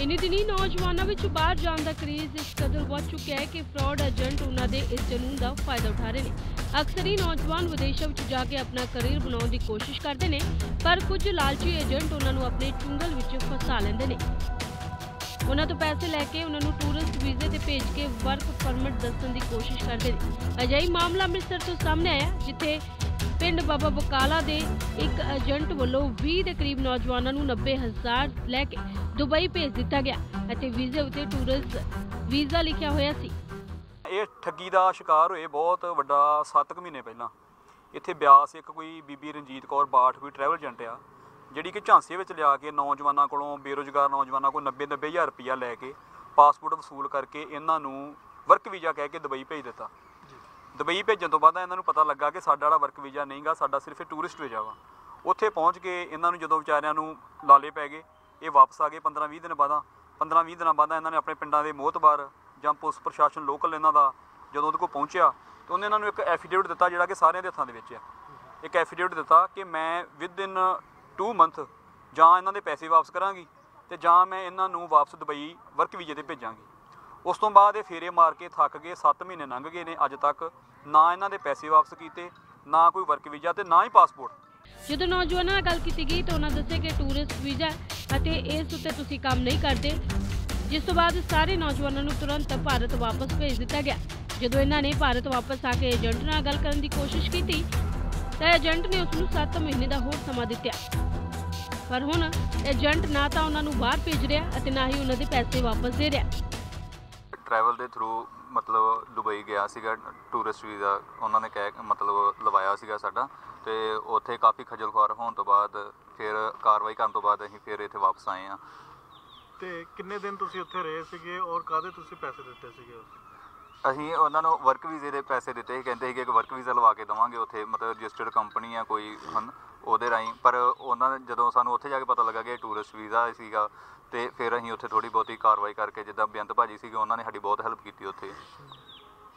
ਇਨੀ ਦਿਨੀ ਨੌਜਵਾਨਾਂ ਵਿੱਚ ਬਾਹਰ ਜਾਣ ਦਾ ਕਰੇਜ਼ ਇਸ ਕਦਰ ਵੱਧ ਚੁੱਕਿਆ ਹੈ ਕਿ ਫਰਾਡ ਏਜੰਟ ਉਹਨਾਂ ਦੇ ਇਸ ਜਨੂਨ ਦਾ ਫਾਇਦਾ ਉਠਾ ਰਹੇ ਨੇ। ਅਕਸਰ ਹੀ ਨੌਜਵਾਨ ਵਿਦੇਸ਼ਾਂ ਵਿੱਚ ਜਾ ਕੇ ਆਪਣਾ ਕਰੀਅਰ ਬਣਾਉਣ ਦੀ ਕੋਸ਼ਿਸ਼ ਕਰਦੇ ਨੇ, ਪਰ ਕੁਝ ਲਾਲਚੀ ਏਜੰਟ ਉਹਨਾਂ ਨੂੰ ਆਪਣੇ ਚੁੰਗਲ ਵਿੱਚ ਫਸਾ ਲੈਂਦੇ ਨੇ। ਉਹਨਾਂ ਤੋਂ ਪੈਸੇ ਲੈ ਕੇ ਉਹਨਾਂ ਨੂੰ ਟੂਰਿਸਟ ਵੀਜ਼ੇ ਤੇ ਭੇਜ ਕੇ ਵਰਕ ਪਰਮਿਟ ਦੱਸਣ ਦੀ ਕੋਸ਼ਿਸ਼ ਕਰਦੇ ਨੇ। ਅਜਿਹੀ ਮਾਮਲਾ ਅੰਮ੍ਰਿਤਸਰ ਤੋਂ ਸਾਹਮਣੇ ਆਇਆ, ਜਿੱਥੇ ਪਿੰਡ ਬਾਬਾ ਬਕਾਲਾ ਦੇ ਇੱਕ ਏਜੰਟ ਵੱਲੋਂ 20 ਦੇ ਕਰੀਬ ਨੌਜਵਾਨਾਂ ਨੂੰ 90000 ਲੈ ਕੇ ਦੁਬਈ ਭੇਜ ਦਿੱਤਾ ਗਿਆ ਅਤੇ ਵੀਜ਼ੇ ਉੱਤੇ ਟੂਰਿਸਟ ਵੀਜ਼ਾ ਲਿਖਿਆ ਹੋਇਆ ਸੀ। ਇਹ ਠੱਗੀ ਦਾ ਸ਼ਿਕਾਰ ਹੋਏ ਬਹੁਤ ਵੱਡਾ 7 ਮਹੀਨੇ ਪਹਿਲਾਂ। ਇੱਥੇ ਬਿਆਸ ਇੱਕ ਕੋਈ ਬੀਬੀ ਰਣਜੀਤ ਕੌਰ ਬਾਠ ਕੋਈ ਟਰੈਵਲ ਏਜੰਟ ਆ, ਜਿਹੜੀ ਕਿ ਝਾਂਸੇ ਵਿੱਚ ਲਿਆ ਕੇ ਨੌਜਵਾਨਾਂ ਕੋਲੋਂ ਬੇਰੁਜ਼ਗਾਰ ਨੌਜਵਾਨਾਂ ਕੋਲ 90 90000 ਰੁਪਇਆ ਲੈ ਕੇ ਪਾਸਪੋਰਟ ਵਸੂਲ ਕਰਕੇ ਇਹਨਾਂ ਨੂੰ ਵਰਕ ਵੀਜ਼ਾ ਕਹਿ ਕੇ ਦੁਬਈ ਭੇਜ ਦਿੱਤਾ। ਦੁਬਈ ਭੇਜਣ ਤੋਂ ਬਾਅਦ ਇਹਨਾਂ ਨੂੰ ਪਤਾ ਲੱਗਾ ਕਿ ਸਾਡਾ ਵਾਲਾ ਵਰਕ ਵੀਜ਼ਾ ਨਹੀਂਗਾ ਸਾਡਾ ਸਿਰਫ ਟੂਰਿਸਟ ਵੀਜ਼ਾ ਵਾ। ਉੱਥੇ ਪਹੁੰਚ ਕੇ ਇਹਨਾਂ ਨੂੰ ਜਦੋਂ ਵਿਚਾਰਿਆਂ ਨੂੰ ਲਾਲੇ ਪੈ ਗਏ, ਇਹ ਵਾਪਸ ਆ ਗਏ 15-20 ਦਿਨ ਬਾਅਦਾਂ। 15-20 ਦਿਨਾਂ ਬਾਅਦਾਂ ਇਹਨਾਂ ਨੇ ਆਪਣੇ ਪਿੰਡਾਂ ਦੇ ਮੋਹਤਬਾਰ ਜਾਂ ਪੁਲਿਸ ਪ੍ਰਸ਼ਾਸਨ ਲੋਕਲ ਇਹਨਾਂ ਦਾ ਜਦੋਂ ਉਹਦੇ ਕੋਲ ਪਹੁੰਚਿਆ, ਤੇ ਉਹਨੇ ਇਹਨਾਂ ਨੂੰ ਇੱਕ ਐਫੀਡੇਵਿਟ ਦਿੱਤਾ ਜਿਹੜਾ ਕਿ ਸਾਰਿਆਂ ਦੇ ਹੱਥਾਂ ਦੇ ਵਿੱਚ ਆ। ਇੱਕ ਐਫੀਡੇਵਿਟ ਦਿੱਤਾ ਕਿ ਮੈਂ ਵਿਦ ਇਨ 2 ਮੰਥ ਜਾਂ ਇਹਨਾਂ ਦੇ ਪੈਸੇ ਵਾਪਸ ਕਰਾਂਗੀ ਤੇ ਜਾਂ ਮੈਂ ਇਹਨਾਂ ਨੂੰ ਵਾਪਸ ਦੁਬਈ ਵਰਕ ਵੀਜ਼ੇ ਤੇ ਭੇਜਾਂਗੀ। ਉਸ ਤੋਂ ਬਾਅਦ ਇਹ ਫੇਰੇ ਮਾਰ ਕੇ ਥੱਕ ਗਏ 7 ਮਹੀਨੇ ਲੰਘ ਗਏ ਨੇ, ਅੱਜ ਤੱਕ ਨਾ ਇਹਨਾਂ ਦੇ ਪੈਸੇ ਵਾਪਸ ਕੀਤੇ, ਨਾ ਕੋਈ ਵਰਕ ਵੀਜ਼ਾ ਤੇ ਨਾ ਹੀ ਪਾਸਪੋਰਟ ਜਦੋਂ ਨੌਜਵਾਨਾਂ ਨਾਲ ਗੱਲ ਕੀਤੀ ਗਈ ਤਾਂ ਉਹਨਾਂ ਦੱਸਿਆ ਕਿ ਟੂਰਿਸਟ ਵੀਜ਼ਾ ਅਤੇ ਇਸ ਉੱਤੇ ਤੁਸੀਂ ਕੰਮ ਨਹੀਂ ਕਰਦੇ। ਜਿਸ ਤੋਂ ਬਾਅਦ ਸਾਰੇ ਨੌਜਵਾਨਾਂ ਨੂੰ ਤੁਰੰਤ ਭਾਰਤ ਵਾਪਸ ਭੇਜ ਦਿੱਤਾ ਗਿਆ। ਜਦੋਂ ਇਹਨਾਂ ਨੇ ਭਾਰਤ ਵਾਪਸ ਆ ਕੇ ਏਜੰਟ ਨਾਲ ਗੱਲ ਕਰਨ ਦੀ ਕੋਸ਼ਿਸ਼ ਕੀਤੀ, ਤਾਂ ਏਜੰਟ ਨੇ ਉਸ ਨੂੰ 7 ਮਹੀਨੇ ਦਾ ਹੋਰ ਸਮਾਂ ਦਿੱਤਾ। ਪਰ ਹੁਣ ਏਜੰਟ ਨਾ ਤਾਂ ਉਹਨਾਂ ਨੂੰ ਬਾਹਰ ਭੇਜ ਰਿਹਾ ਅਤੇ ਨਾ ਹੀ ਉਹਨਾਂ ਦੇ ਪੈਸੇ ਵਾਪਸ ਦੇ ਰਿਹਾ। ਟਰੈਵਲ ਦੇ ਥਰੂ ਮਤਲਬ ਦੁਬਈ ਗਿਆ ਸੀਗਾ ਟੂਰਿਸਟ ਵੀਜ਼ਾ ਉਹਨਾਂ ਨੇ ਕਹਿ ਮਤਲਬ ਲਵਾਇਆ ਸੀਗਾ ਸਾਡਾ ਤੇ ਉੱਥੇ ਕਾਫੀ ਖੱਜਲ ਖੁਆਰ ਹੋਣ ਤੋਂ ਬਾਅਦ ਫਿਰ ਕਾਰਵਾਈ ਕਰਨ ਤੋਂ ਬਾਅਦ ਅਸੀਂ ਫਿਰ ਇੱਥੇ ਵਾਪਸ ਆਏ ਆ ਤੇ ਕਿੰਨੇ ਦਿਨ ਤੁਸੀਂ ਉੱਥੇ ਰਹੇ ਸੀਗੇ ਔਰ ਕਾਦੇ ਤੁਸੀਂ ਪੈਸੇ ਦਿੱਤੇ ਸੀਗੇ? ਅਸੀਂ ਉਹਨਾਂ ਨੂੰ ਵਰਕ ਵੀਜ਼ੇ ਦੇ ਪੈਸੇ ਦਿੱਤੇ ਸੀ ਕਹਿੰਦੇ ਸੀਗੇ ਕਿ ਵਰਕ ਵੀਜ਼ਾ ਲਵਾ ਕੇ ਦਵਾਂਗੇ ਉੱਥੇ ਮਤਲਬ ਰਜਿਸਟਰਡ ਕੰਪਨੀ ਆ ਕੋਈ ਹਨ ਉਹਦੇ ਰਾਹੀਂ ਪਰ ਉਹਨਾਂ ਨੇ ਜਦੋਂ ਸਾਨੂੰ ਉੱਥੇ ਜਾ ਕੇ ਪਤਾ ਲੱਗਾ ਕਿ ਟੂਰਿਸਟ ਵੀਜ਼ਾ ਸੀਗਾ ਤੇ ਫਿਰ ਅਸੀਂ ਉੱਥੇ ਥੋੜੀ ਬਹੁਤੀ ਕਾਰਵਾਈ ਕਰਕੇ ਜਿੱਦਾਂ ਬੇਅੰਤ ਭਾਜੀ ਸੀਗੇ, ਉਹਨਾਂ ਨੇ ਸਾਡੀ ਬਹੁਤ ਹੈਲਪ ਕੀਤੀ ਉੱਥੇ।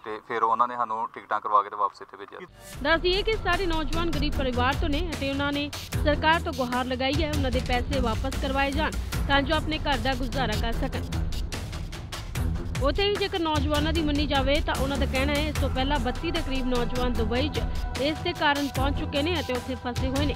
ਤੇ ਫਿਰ ਉਹਨਾਂ ਨੇ ਸਾਨੂੰ ਟਿਕਟਾਂ ਕਰਵਾ ਕੇ ਤੇ ਵਾਪਸ ਇੱਥੇ ਭੇਜਿਆ। ਦੱਸ ਕਿ ਸਾਰੇ ਨੌਜਵਾਨ ਗਰੀਬ ਪਰਿਵਾਰ ਤੋਂ ਨੇ ਅਤੇ ਉਹਨਾਂ ਨੇ ਸਰਕਾਰ ਤੋਂ ਗੁਹਾਰ ਲਗਾਈ ਹੈ, ਉਹਨਾਂ ਦੇ ਪੈਸੇ ਵਾਪਸ ਕਰਵਾਏ ਜਾਣ ਤਾਂ ਜੋ ਆਪਣੇ ਘਰ ਦਾ ਗੁਜ਼ਾਰਾ ਕਰ ਸਕਣ। ਉੱਥੇ ਹੀ ਜੇਕਰ ਨੌਜਵਾਨਾਂ ਦੀ ਮੰਨੀ ਜਾਵੇ ਤਾਂ ਉਹਨਾਂ ਦਾ ਕਹਿਣਾ ਹੈ, ਇਸ ਤੋਂ ਪਹਿਲਾਂ 32 ਦੇ ਕਰੀਬ ਨੌਜਵਾਨ ਦੁਬਈ 'ਚ ਇਸ ਦੇ ਕਾਰਨ ਪਹੁੰਚ ਚੁੱਕੇ ਨੇ ਅਤੇ ਉੱਥੇ ਫਸੇ ਹੋਏ ਨੇ।